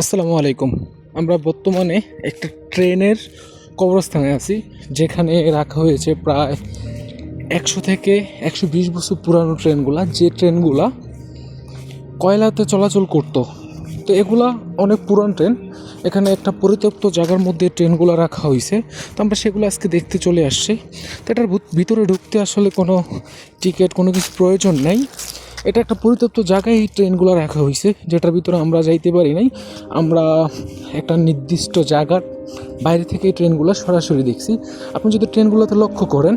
আসসালামু আলাইকুম। আমরা বর্তমানে একটা ট্রেনের কবরস্থানে আছি, যেখানে রাখা হয়েছে প্রায় একশো থেকে একশো বিশ বছর পুরানো ট্রেনগুলা। যে ট্রেনগুলা কয়লাতে চলাচল করতো, তো এগুলা অনেক পুরান ট্রেন। এখানে একটা পরিত্যক্ত জায়গার মধ্যে ট্রেনগুলো রাখা হয়েছে, তো আমরা সেগুলো আজকে দেখতে চলে আসছি। তো এটার ভিতরে ঢুকতে আসলে কোনো টিকিট, কোনো কিছু প্রয়োজন নেই। এটা একটা পরিত্যক্ত জায়গায় এই ট্রেনগুলো রাখা হয়েছে, যেটার ভিতরে আমরা যাইতে পারি নাই। আমরা একটা নির্দিষ্ট জায়গার বাইরে থেকে এই ট্রেনগুলো সরাসরি দেখছি। আপনি যদি ট্রেনগুলোতে লক্ষ্য করেন,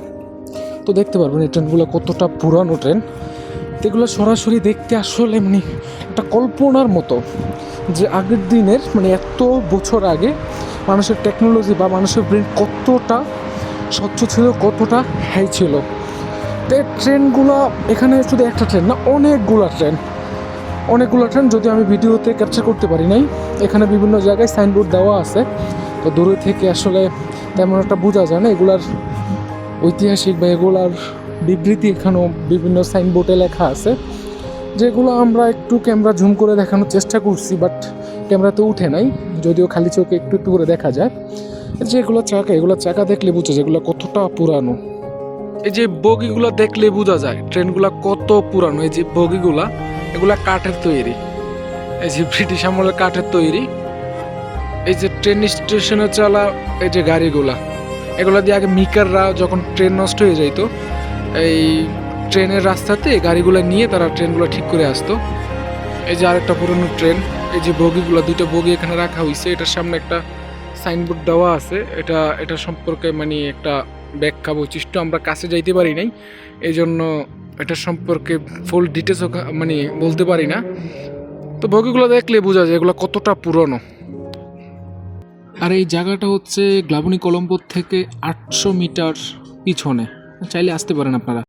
তো দেখতে পারবেন এই ট্রেনগুলো কতটা পুরানো ট্রেন। এগুলো সরাসরি দেখতে আসলে মানে একটা কল্পনার মতো যে আগের দিনের মানে এত বছর আগে মানুষের টেকনোলজি বা মানুষের ব্রেন কতটা স্বচ্ছ ছিল, কতটা হাই ছিল। এই ট্রেনগুলো এখানে শুধু একটা ট্রেন না, অনেকগুলো ট্রেন। অনেকগুলো ট্রেন যদি আমি ভিডিওতে ক্যাপচার করতে পারি নাই, এখানে বিভিন্ন জায়গায় সাইনবোর্ড দেওয়া আছে। তো দূরে থেকে আসলে তেমন একটা বোঝা যায় না, এগুলার ঐতিহাসিক বা এগুলার বিবৃতি এখানেও বিভিন্ন সাইনবোর্ডে লেখা আছে। যেগুলো আমরা একটু ক্যামেরা ঝুম করে দেখানোর চেষ্টা করছি বাট ক্যামেরাতে উঠে নাই, যদিও খালি চোখে একটু একটু করে দেখা যায়। যেগুলো চাকা, এগুলো চাকা দেখলে বুঝে যেগুলো কতটা পুরানো। এই যে বগিগুলো দেখলে বোঝা যায়, ট্রেনগুলো কত পুরানো। এই যে বগিগুলা, এগুলা কাঠের তৈরি। এই যে ব্রিটিশ আমলের কাঠের তৈরি। এই যে ট্রেন স্টেশনে চলা এই যে গাড়িগুলা, এগুলো দিয়ে আগে মিকাররা যখন ট্রেন নষ্ট হয়ে যাইতো, এই ট্রেনের রাস্তাতে গাড়িগুলো নিয়ে তারা ট্রেনগুলো ঠিক করে আসতো। এই যে আরেকটা পুরনো ট্রেন, এই যে বগিগুলো দুটো বগি এখানে রাখা হয়েছে এটার সামনে একটা সাইনবোর্ড দেওয়া আছে। এটা এটা সম্পর্কে মানে একটা ব্যাখ্যা বৈশিষ্ট্য আমরা কাছে যাইতে পারি নাই। এই জন্য এটা সম্পর্কে ফুল ডিটেলস মানে বলতে পারি না। তো বগিগুলো দেখলে বোঝা যায় এগুলো কতটা পুরনো। আর এই জায়গাটা হচ্ছে গ্লাবনি কলম্বোর থেকে আটশো মিটার পিছনে। চাইলে আসতে পারেন আপনারা।